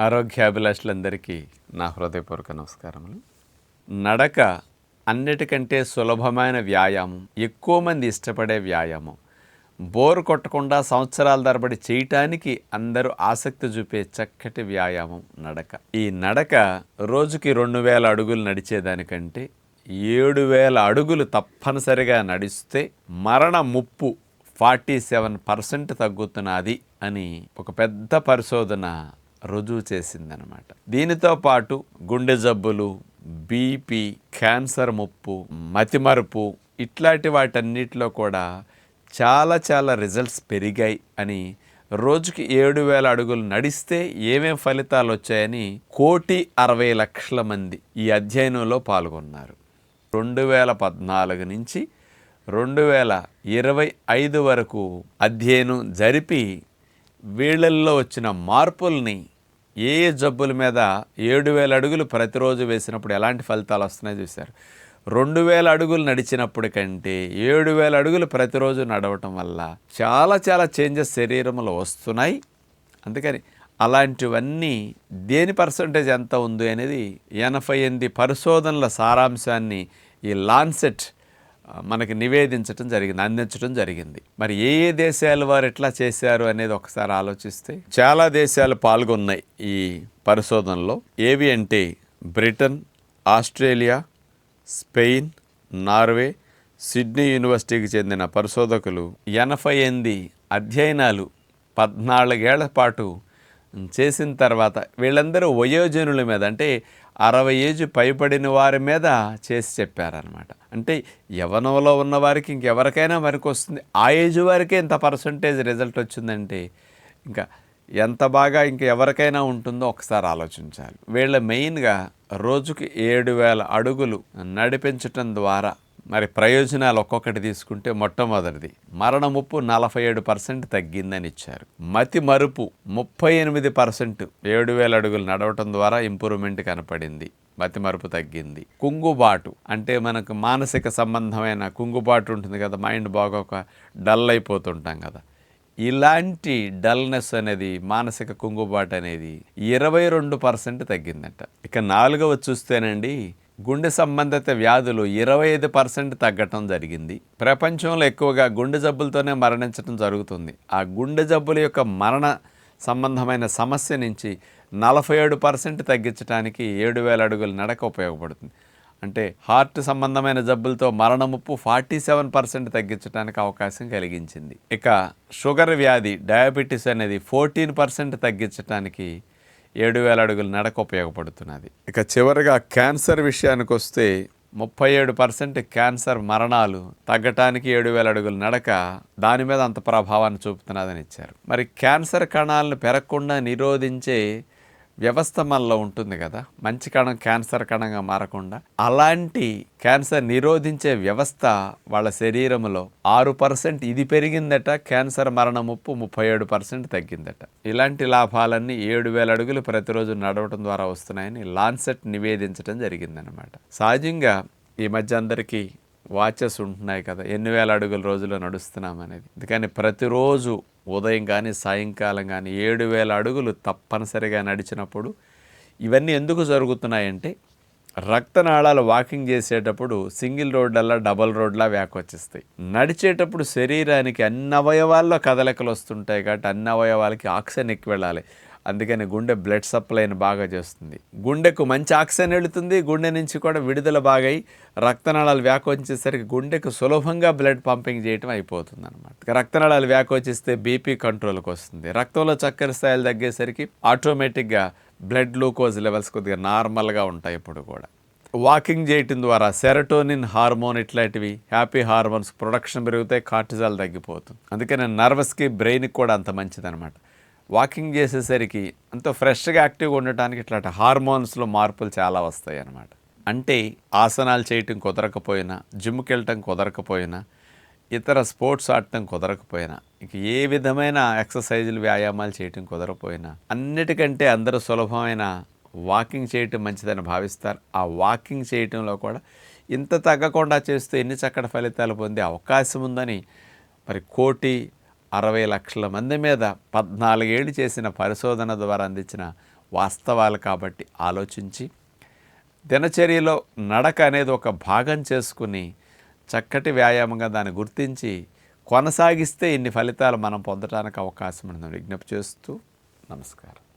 ఆరోగ్యాభిలాషులందరికీ నా హృదయపూర్వక నమస్కారములు. నడక అన్నిటికంటే సులభమైన వ్యాయామం ఎక్కువ మంది ఇష్టపడే వ్యాయామం. బోరు కొట్టకుండా సంవత్సరాల తరబడి చేయటానికి అందరూ ఆసక్తి చూపే చక్కటి వ్యాయామం నడక. ఈ నడక రోజుకి రెండు వేల అడుగులు నడిచేదానికంటే ఏడు వేల అడుగులు తప్పనిసరిగా నడిస్తే మరణ ముప్పు ఫార్టీ సెవెన్ పర్సెంట్ తగ్గుతున్నది అని ఒక పెద్ద పరిశోధన రుజువు చేసిందనమాట. దీనితో పాటు గుండె జబ్బులు బీపీ క్యాన్సర్ ముప్పు మతిమరుపు ఇట్లాంటి వాటన్నిటిలో కూడా చాలా చాలా రిజల్ట్స్ పెరిగాయి అని రోజుకి ఏడు వేల అడుగులు నడిస్తే ఏమేం ఫలితాలు వచ్చాయని కోటి అరవై లక్షల మంది ఈ అధ్యయనంలో పాల్గొన్నారు. రెండు వేల పద్నాలుగు నుంచి రెండు వేల ఇరవై ఐదు వరకు అధ్యయనం జరిపి వీళ్ళల్లో వచ్చిన మార్పుల్ని ఏ జబ్బుల మీద ఏడు వేల అడుగులు ప్రతిరోజు వేసినప్పుడు ఎలాంటి ఫలితాలు వస్తున్నాయో చూశారు. రెండు వేల అడుగులు నడిచినప్పుడు కంటే ఏడు వేల అడుగులు ప్రతిరోజు నడవటం వల్ల చాలా చాలా చేంజెస్ శరీరంలో వస్తున్నాయి. అందుకని అలాంటివన్నీ దేని పర్సంటేజ్ ఎంత ఉంది అనేది ఎనభై ఎనిమిది పరిశోధనల సారాంశాన్ని ఈ లాన్సెట్ మనకి నివేదించటం జరిగింది అందించడం జరిగింది. మరి ఏ ఏ దేశాల వారు ఎట్లా చేశారు అనేది ఒకసారి ఆలోచిస్తే చాలా దేశాలు పాల్గొన్నాయి ఈ పరిశోధనలో. ఏవి అంటే Britain Australia Spain Norway Sydney యూనివర్సిటీకి చెందిన పరిశోధకులు ఎనభై ఎనిమిది అధ్యయనాలు పద్నాలుగేళ్ళ పాటు చేసిన తర్వాత వీళ్ళందరూ వయోజనుల మీద అంటే అరవై ఏజ్ పైపడిన వారి మీద చేసి చెప్పారనమాట అంటే యవనంలో ఉన్నవారికి ఇంకెవరికైనా వరకు వస్తుంది. ఆ ఏజ్ వారికే ఇంత పర్సంటేజ్ రిజల్ట్ వచ్చిందంటే ఇంకా ఎంత బాగా ఇంక ఎవరికైనా ఉంటుందో ఒకసారి ఆలోచించాలి. వీళ్ళ మెయిన్గా రోజుకి ఏడు వేల అడుగులు నడిపించటం ద్వారా మరి ప్రయోజనాలు ఒక్కొక్కటి తీసుకుంటే మొట్టమొదటిది. మరణ ముప్పు నలభై ఏడు పర్సెంట్ తగ్గిందని ఇచ్చారు. మతి మరుపు ముప్పై ఎనిమిది పర్సెంట్ ఏడు వేల అడుగులు నడవటం ద్వారా ఇంప్రూవ్మెంట్ కనపడింది. మతి మరుపు తగ్గింది. కుంగుబాటు అంటే మనకు మానసిక సంబంధమైన కుంగుబాటు ఉంటుంది కదా మైండ్ బాగోక డల్ అయిపోతుంటాం కదా. ఇలాంటి డల్నెస్ అనేది మానసిక కుంగుబాటు అనేది ఇరవై రెండు పర్సెంట్ తగ్గిందట. ఇక నాలుగవ చూస్తేనండి గుండె సంబంధిత వ్యాధులు ఇరవై ఐదు పర్సెంట్ తగ్గటం జరిగింది. ప్రపంచంలో ఎక్కువగా గుండె జబ్బులతోనే మరణించడం జరుగుతుంది. ఆ గుండె జబ్బుల యొక్క మరణ సంబంధమైన సమస్య నుంచి నలభై ఏడు పర్సెంట్ తగ్గించడానికి ఏడు వేల అడుగుల నడక ఉపయోగపడుతుంది. అంటే హార్ట్ సంబంధమైన జబ్బులతో మరణ ముప్పు ఫార్టీ సెవెన్ పర్సెంట్ తగ్గించడానికి అవకాశం కలిగించింది. ఇక షుగర్ వ్యాధి డయాబెటీస్ అనేది ఫోర్టీన్ పర్సెంట్ తగ్గించడానికి ఏడు వేల అడుగుల నడక ఉపయోగపడుతున్నది. ఇక చివరిగా క్యాన్సర్ విషయానికి వస్తే ముప్పై ఏడు పర్సెంట్ క్యాన్సర్ మరణాలు తగ్గటానికి ఏడు వేల అడుగుల నడక దాని మీద అంత ప్రభావాన్ని చూపుతున్నదని ఇచ్చారు. మరి క్యాన్సర్ కణాలను పెరగకుండా నిరోధించే వ్యవస్థ మనలో ఉంటుంది కదా. మంచి కణం క్యాన్సర్ కణంగా మారకుండా అలాంటి క్యాన్సర్ నిరోధించే వ్యవస్థ వాళ్ళ శరీరంలో ఆరు పర్సెంట్ ఇది పెరిగిందట క్యాన్సర్ మరణ ముప్పు ముప్పై ఏడు పర్సెంట్ తగ్గిందట. ఇలాంటి లాభాలన్నీ ఏడు వేల అడుగులు ప్రతిరోజు నడవటం ద్వారా వస్తున్నాయని లాన్సెట్ నివేదించడం జరిగిందనమాట సహజంగా ఈ మధ్య అందరికీ వాచెస్ ఉంటున్నాయి కదా. ఎన్ని వేల అడుగుల రోజులో నడుస్తున్నాం అనేది. అందుకని ప్రతిరోజు ఉదయం కానీ సాయంకాలం కానీ ఏడు వేల అడుగులు తప్పనిసరిగా నడిచినప్పుడు ఇవన్నీ ఎందుకు జరుగుతున్నాయంటే రక్తనాళాలు వాకింగ్ చేసేటప్పుడు సింగిల్ రోడ్లల్లా డబల్ రోడ్లా వ్యాకొచ్చిస్తాయి. నడిచేటప్పుడు శరీరానికి అన్ని అవయవాల్లో కదలికలు వస్తుంటాయి కాబట్టి అన్ని అవయవాలకి ఆక్సిజన్ ఎక్కువ వెళ్ళాలి అందుకని గుండె బ్లడ్ సప్లైని బాగా చేస్తుంది. గుండెకు మంచి ఆక్సిజన్ వెళుతుంది గుండె నుంచి కూడా విడుదల బాగై రక్తనాళాలు వ్యాకోచించేసరికి గుండెకు సులభంగా బ్లడ్ పంపింగ్ చేయటం అయిపోతుంది అనమాట రక్తనాళాలు వ్యాకోచిస్తే బీపీ కంట్రోల్కి వస్తుంది. రక్తంలో చక్కెర స్థాయిలు తగ్గేసరికి ఆటోమేటిక్గా బ్లడ్ గ్లూకోజ్ లెవెల్స్ కొద్దిగా నార్మల్గా ఉంటాయి ఇప్పుడు కూడా. వాకింగ్ చేయటం ద్వారా సెరటోనిన్ హార్మోన్ ఇట్లాంటివి హ్యాపీ హార్మోన్స్ ప్రొడక్షన్ పెరిగితే కార్టిజాల్ తగ్గిపోతుంది. అందుకని నర్వస్కి బ్రెయిన్కి కూడా అంత మంచిదనమాట వాకింగ్ చేసేసరికి అంత ఫ్రెష్గా యాక్టివ్గా ఉండటానికి ఇట్లాంటి హార్మోన్స్లో మార్పులు చాలా వస్తాయి అన్నమాట అంటే ఆసనాలు చేయటం కుదరకపోయినా జిమ్కి వెళ్ళటం కుదరకపోయినా ఇతర స్పోర్ట్స్ ఆడటం కుదరకపోయినా ఇక ఏ విధమైన ఎక్సర్సైజులు వ్యాయామాలు చేయటం కుదరకపోయినా అన్నిటికంటే అందరూ సులభమైన వాకింగ్ చేయటం మంచిదని భావిస్తారు. ఆ వాకింగ్ చేయటంలో కూడా ఇంత తగ్గకుండా చేస్తే ఎన్ని చక్కటి ఫలితాలు పొందే అవకాశం ఉందని మరి కోటి అరవై లక్షల మంది మీద పద్నాలుగేళ్ళు చేసిన పరిశోధన ద్వారా అందించిన వాస్తవాలు కాబట్టి ఆలోచించి దినచర్యలో నడక అనేది ఒక భాగం చేసుకుని చక్కటి వ్యాయామంగా దాన్ని గుర్తించి కొనసాగిస్తే ఇన్ని ఫలితాలు మనం పొందడానికి అవకాశం ఉందని విజ్ఞప్తి చేస్తూ నమస్కారం.